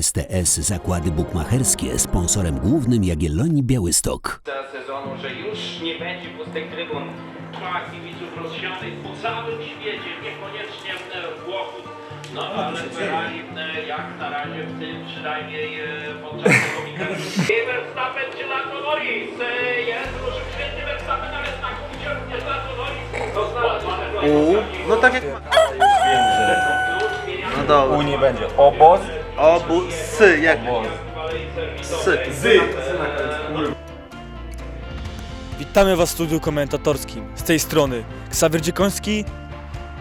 STS Zakłady Bukmacherskie sponsorem głównym Jagiellonii Białystok. końca sezonu, że już nie będzie pustych trybun. Trwa kibiców rozsianych po całym świecie, niekoniecznie w Włochów. No ale Ferrari e, jak na razie w tym przynajmniej e, podczas tego weekendu. I Verstappen czy Lando Norris? E, Jest ruszył świetny Verstappen, ale znaku widział również Lando Norris. To znalazł U, no tak jak... No dobra. U nie będzie. Obóz. Obu, sy, jak... Sy. Witamy Was w studiu komentatorskim. Z tej strony Ksawier Dziekoński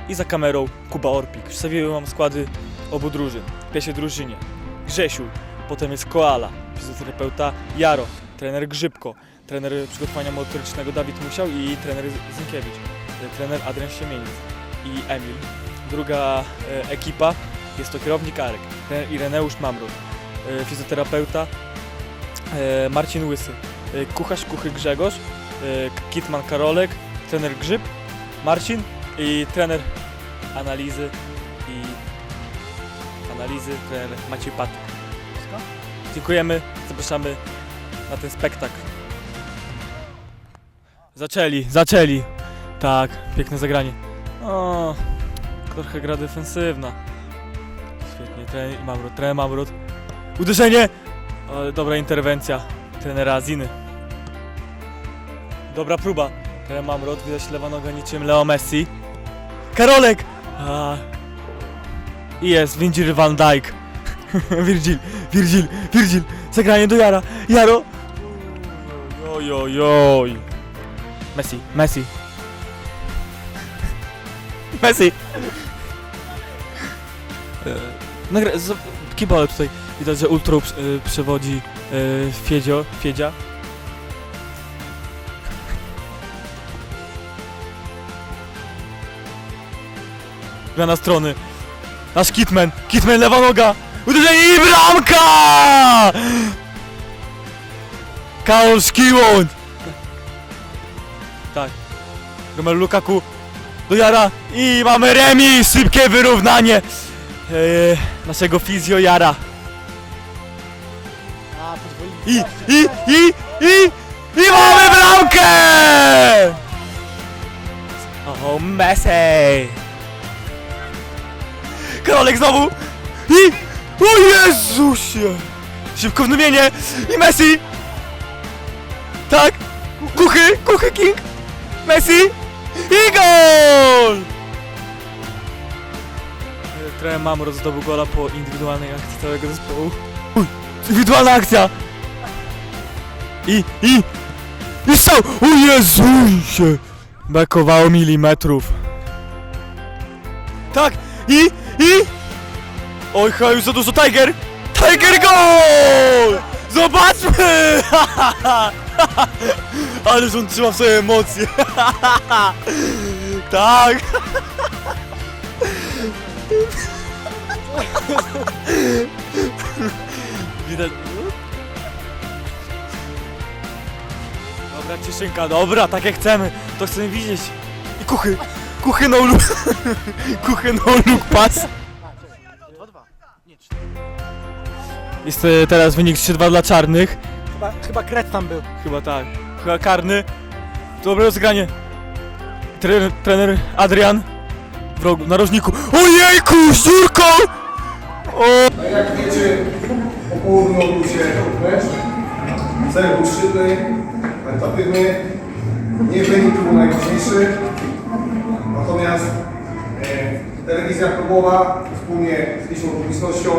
i za kamerą Kuba Orpik. Przedstawiłem Wam składy obu drużyn. W pierwszej drużynie Grzesiu, potem jest Koala, fizjoterapeuta Jaro, trener Grzybko, trener przygotowania motorycznego Dawid Musiał i trener Zinkiewicz, trener Adrian Siemieniec i Emil. Druga e, ekipa jest to kierownik Arek, Ireneusz Mamrot, e, fizjoterapeuta e, Marcin Łysy, e, kucharz Kuchy Grzegorz, Kitman Karolek, trener Grzyb, Marcin i trener analizy i analizy trener Maciej Patyk. Dziękujemy, zapraszamy na ten spektakl. Zaczęli, zaczęli. Tak, piękne zagranie. O, trochę gra defensywna. Świetnie, trener Mamrot, trener Mamrot. Uderzenie! Ale dobra interwencja trenera Ziny. Dobra próba. Trener Mamrot, widać lewa noga niczym Leo Messi. Karolek! A. I jest Virgil van Dijk. Virgil, Virgil, Virgil. Zagranie do Jara. Jaro. Oj, oj. Messi, Messi. Messi. Nagra... z- Kibole tutaj. Widać, że Ultra y, przewodzi y, Fiedzio, Fiedzia. Zmiana strony. Nasz Kitman. Kitman, lewa noga. Uderzenie i bramka! Karol Szkiłąd. Tak. Romelu Lukaku do Jara i mamy remis! Szybkie wyrównanie e, naszego fizjo Jara. I, i, i, i, i mamy bramkę! O, Messi! Karolek znowu! I, o Jezusie! Szybko wnumienie i Messi! Tak! Kuchy, kuchy King! Messi! I gol! Trener Mamrot zdobył gola po indywidualnej akcji całego zespołu. Uj, indywidualna akcja! I, i, i strzał! O Jezusie! Brakowało milimetrów. Tak! I, i! Oj, chyba już za dużo Tiger! Tiger gol! Zobaczmy! Ale on trzyma w sobie emocje. tak! Widać. Dobra, cieszynka, dobra, tak jak chcemy. To chcemy widzieć. I kuchy, kuchy no look. kuchy no look pass. Jest e, teraz wynik 3-2 dla czarnych. Chyba, chyba kret tam był. Chyba tak. Chyba karny. Dobre rozgranie. Trener, trener Adrian w rogu, na rożniku. Ojejku, dziurką! O! Tak jak wiecie, odbył się mecz. Cel był szybny, rentowny. Nie wynik był najważniejszy. Natomiast e, telewizja klubowa wspólnie z liczną publicznością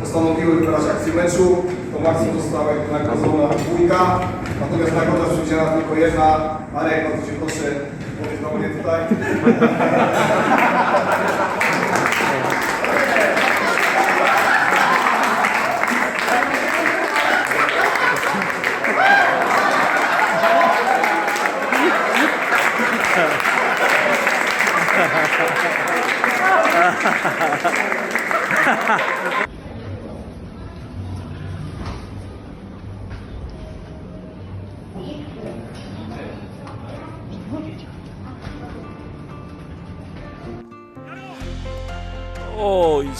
postanowiły wybrać akcję meczu. Tą akcją została nagrodzona dwójka. Natomiast nagroda przydzielana tylko jedna. Marek, bardzo Cię proszę, Ha ha ha.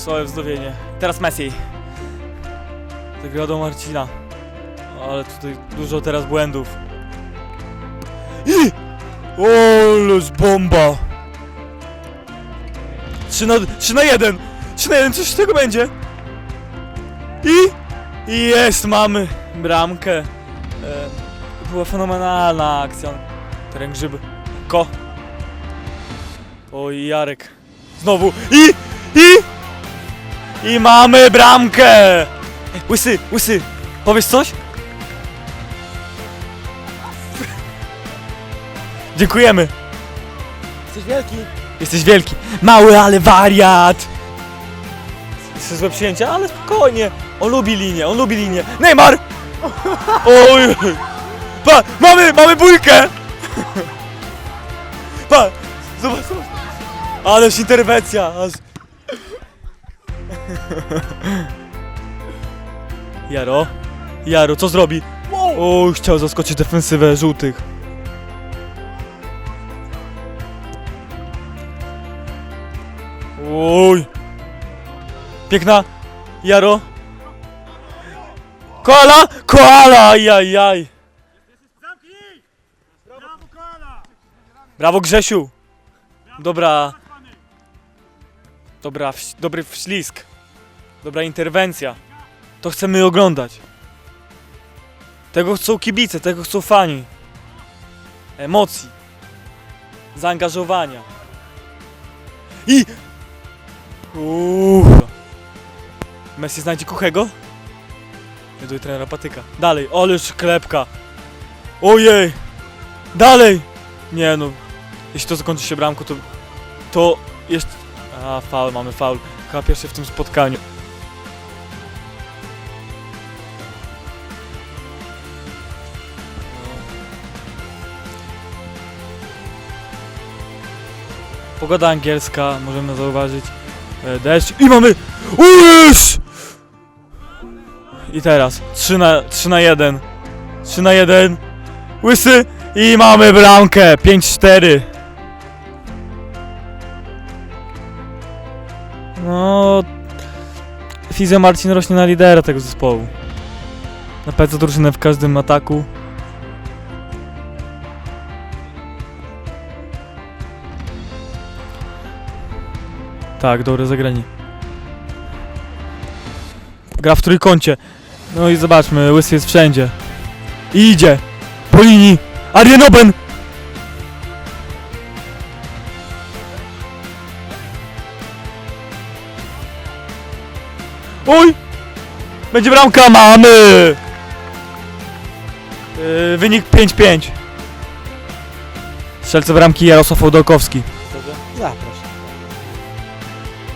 Całe wznowienie. Teraz Messi. Zagrała do Marcina. Ale tutaj dużo teraz błędów. I! Oleż bomba! 3 na, 3 na 1! 3 na 1, coś z tego będzie! I... I jest, mamy bramkę. E, była fenomenalna akcja. Teren grzyb. Ko. Oj, Jarek. Znowu. I... I... I mamy bramkę! Łysy, łysy, powiesz coś? Dziękujemy. Jesteś wielki. Jesteś wielki. Mały, ale wariat! Jest złe przyjęcie, ale spokojnie. On lubi linię, on lubi linię. Neymar! Oj! Pa, mamy, mamy bójkę! Pa, zobacz, zobacz. Ależ interwencja, aż... Jaro? Jaro, co zrobi? O, chciał zaskoczyć defensywę żółtych. Oj! Piękna! Jaro! Koala! Koala! Ajajaj! Brawo Grzesiu! Dobra. Dobra, dobry wślizg. Dobra interwencja. To chcemy oglądać. Tego chcą kibice, tego chcą fani. Emocji. Zaangażowania. I... Uuu. Messi znajdzie kuchego? Do trenera patyka. Dalej, ależ klepka. Ojej! Dalej! Nie no. Jeśli to zakończy się bramką, to... To jest... A, faul, mamy faul. Chyba pierwszy w tym spotkaniu. Pogoda angielska, możemy zauważyć. E, Deszcz i mamy... Uż! I teraz 3 na, 3 na 1. 3 na 1. Łysy i mamy bramkę 5-4. No... Fizjo Marcin rośnie na lidera tego zespołu. Napędza drużynę w każdym ataku. Tak, dobre zagranie. Gra w trójkącie. No i zobaczmy, Łysy jest wszędzie. I idzie! Po linii! Arjen Oben! Oj! Będzie bramka, mamy! Yy, wynik 5-5. Strzelca bramki Jarosław Ołdolkowski.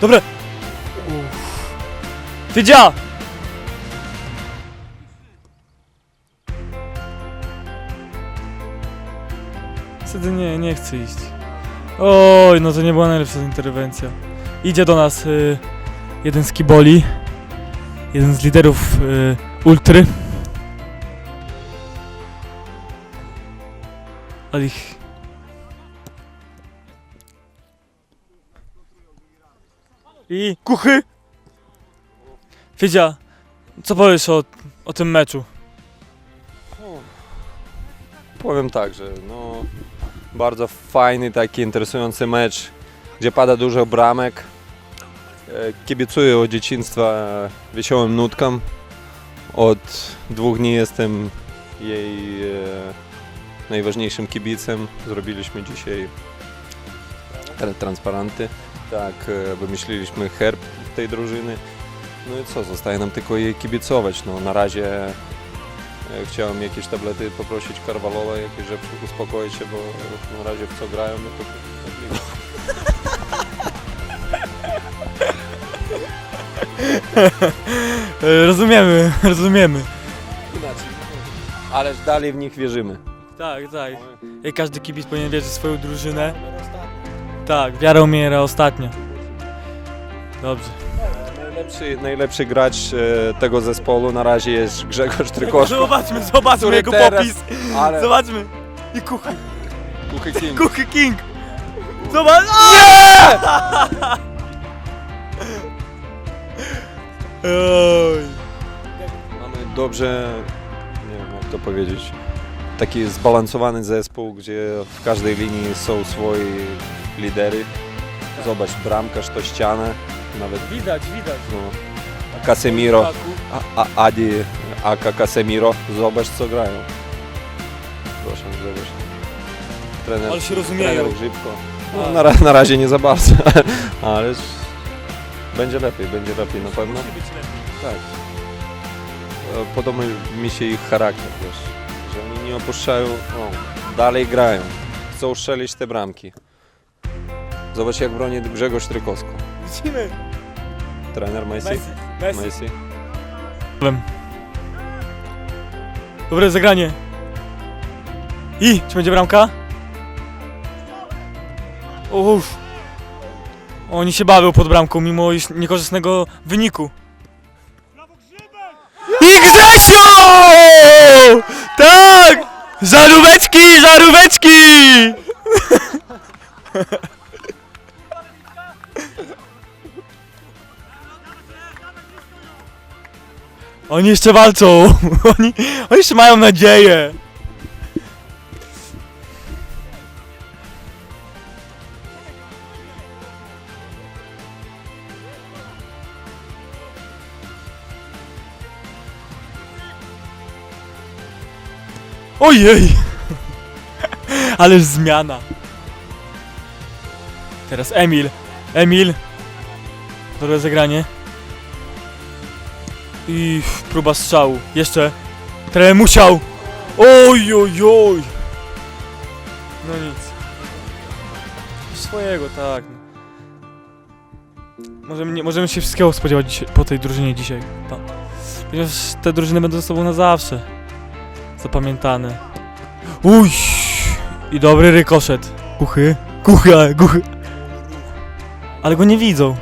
Zaproś. Dobre! Wiedzia! Wtedy nie, nie chcę iść. Oj, no to nie była najlepsza interwencja. Idzie do nas y, jeden z kiboli, jeden z liderów y, ultry. Ale ich... I kuchy! Wiedzia, co powiesz o, o tym meczu? Powiem tak, że no, bardzo fajny, taki interesujący mecz, gdzie pada dużo bramek. E, Kibicuję od dzieciństwa wesołym nutkom. Od dwóch dni jestem jej e, najważniejszym kibicem. Zrobiliśmy dzisiaj tra- transparenty. Tak, e, wymyśliliśmy herb tej drużyny. No i co, zostaje nam tylko jej kibicować. No, na razie e, Chciałem jakieś tablety poprosić Karwalowa, jakieś rzeczy uspokoić się, bo na razie w co grają, no to rozumiemy, rozumiemy. Ależ dalej w nich wierzymy. Tak, tak. Każdy kibic powinien wierzyć w swoją drużynę. Tak, wiara umiera ostatnia. Dobrze. Najlepszy, najlepszy gracz e, tego zespołu na razie jest Grzegorz Trykoszko, Zobaczmy, zobaczmy Który jego teraz- popis. ale Zobaczmy. I kuchy, Kuchy King. kuchy King. Zobacz. Oj. dobrze, nie wiem jak to powiedzieć, taki zbalansowany zespół, gdzie w każdej linii są swoi lidery. Zobacz, bramkarz to ścianę, nawet Widać, widać. no, Casemiro, a, a, Adi, Aka Casemiro, zobacz co grają. Proszę, zobacz. Trener, Ale się rozumieją. Grzybko. No, na, ra- na razie nie za bardzo, ale już będzie lepiej, będzie lepiej na pewno. Musi być lepiej. Tak. E, Podoba mi się ich charakter, wiesz, że oni nie opuszczają, no, dalej grają, chcą strzelić te bramki. Zobacz jak broni Grzegorz Trykowsko. Widzimy. Trener Messi. Messi. Messi. Messi. Dobre zagranie. I, czy będzie bramka? Uff. Oni się bawią pod bramką, mimo iż niekorzystnego wyniku. I Grzesiu! Tak! Żaróweczki, żaróweczki! Oni jeszcze walczą! Oni, oni jeszcze mają nadzieję! Ojej! Ależ zmiana! Teraz Emil. Emil. Dobre zagranie. I próba strzału. Jeszcze. Trener musiał. Oj, oj, oj. No nic. Swojego, tak. Możemy, nie, możemy się wszystkiego spodziewać dzisiaj, po tej drużynie dzisiaj. Tak. Ponieważ te drużyny będą ze sobą na zawsze. Zapamiętane. Uj! I dobry rykoszet. Kuchy. Kuchy, kuchy. Ale go nie widzą.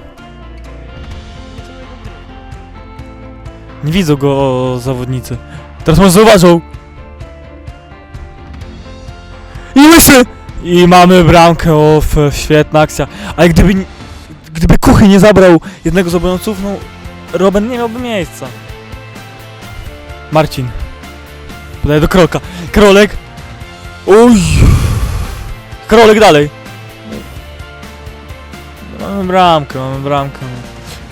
Nie widzą go zawodnicy. Teraz może zauważą. I łysy! I mamy bramkę, o, f- świetna akcja. Ale gdyby, gdyby Kuchy nie zabrał jednego z obrońców, no Robin nie miałby miejsca. Marcin. Podaje do Krolka. Krolek. Uj. Krolek dalej. Mamy bramkę, mamy bramkę.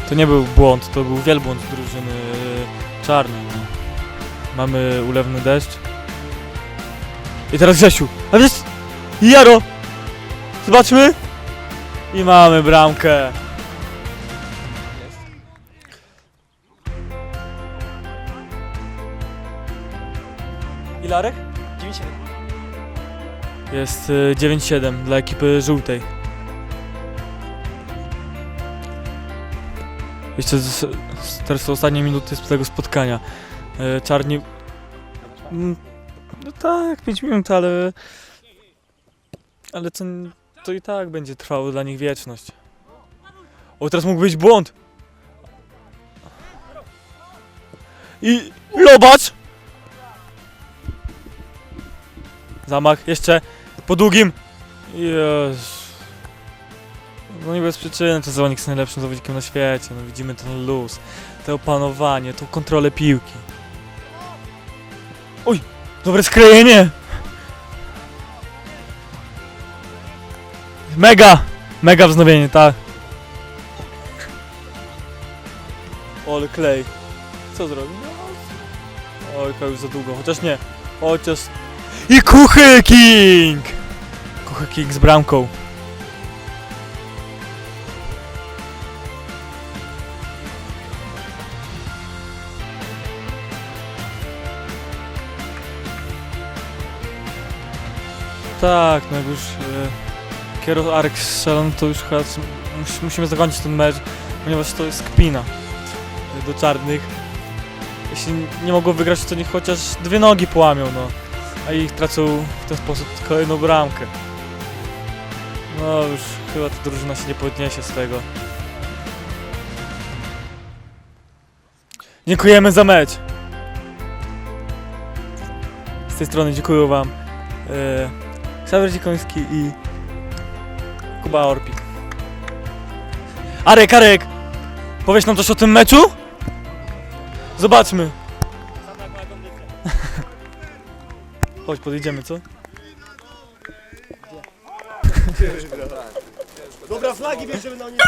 To nie był błąd, to był wielbłąd drużyny czarnej. No. Mamy ulewny deszcz. I teraz Grzesiu. A wiesz... Jaro! Zobaczmy. I mamy bramkę. Ilarek? 9-7. Jest y, 9-7 dla ekipy żółtej. Jeszcze z, z, teraz są ostatnie minuty z tego spotkania. E, czarni. Mm, No tak, 5 minut, ale. Ale to, to i tak będzie trwało dla nich wieczność. O, teraz mógł być błąd! I. Lobacz! Zamach, jeszcze. Po długim. Jezu. No nie bez przyczyny ten zawodnik jest najlepszym zawodnikiem na świecie. No widzimy ten luz, to opanowanie, tą kontrolę piłki. Oj, dobre skrojenie! Mega! Mega wznowienie, tak. Ole klej. Co zrobił? No. Oj, już za długo, chociaż nie. Chociaż... I Kuchy King! Kuchy King z bramką. Tak, no już e, kierow Arek strzelał, no to już chyba mus, musimy zakończyć ten mecz, ponieważ to jest kpina e, do czarnych. Jeśli nie mogą wygrać, to niech chociaż dwie nogi połamią, no. A ich tracą w ten sposób kolejną bramkę. No już chyba ta drużyna się nie podniesie z tego. Dziękujemy za mecz. Z tej strony dziękuję wam. E, Sawer Dzikoński i Kuba Orpik. Arek, Arek! Powiesz nam coś o tym meczu? Zobaczmy. Chodź, podjedziemy, co? Dobra, flagi bierzemy na nie.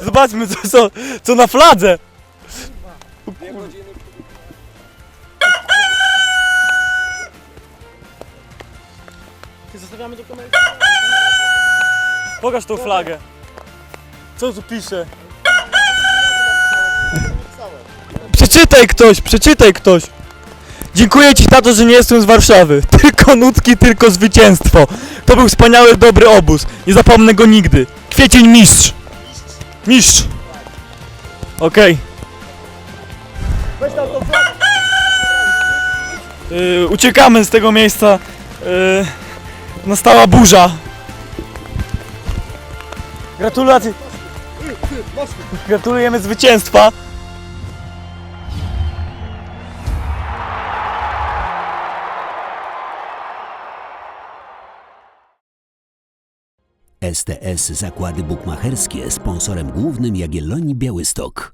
Zobaczmy, co, co, co na fladze! Zostawiamy dokumenty. Pokaż tą flagę. Co tu pisze? Przeczytaj ktoś, przeczytaj ktoś. Dziękuję Ci, tato, że nie jestem z Warszawy. Tylko nutki, tylko zwycięstwo. To był wspaniały, dobry obóz. Nie zapomnę go nigdy. Kwiecień mistrz. Mistrz. Okej. Weź tam tą flagę. Yy, uciekamy z tego miejsca. Yy, nastała burza. Gratulacje. Gratulujemy zwycięstwa. STS Zakłady Bukmacherskie sponsorem głównym Jagiellonii Białystok.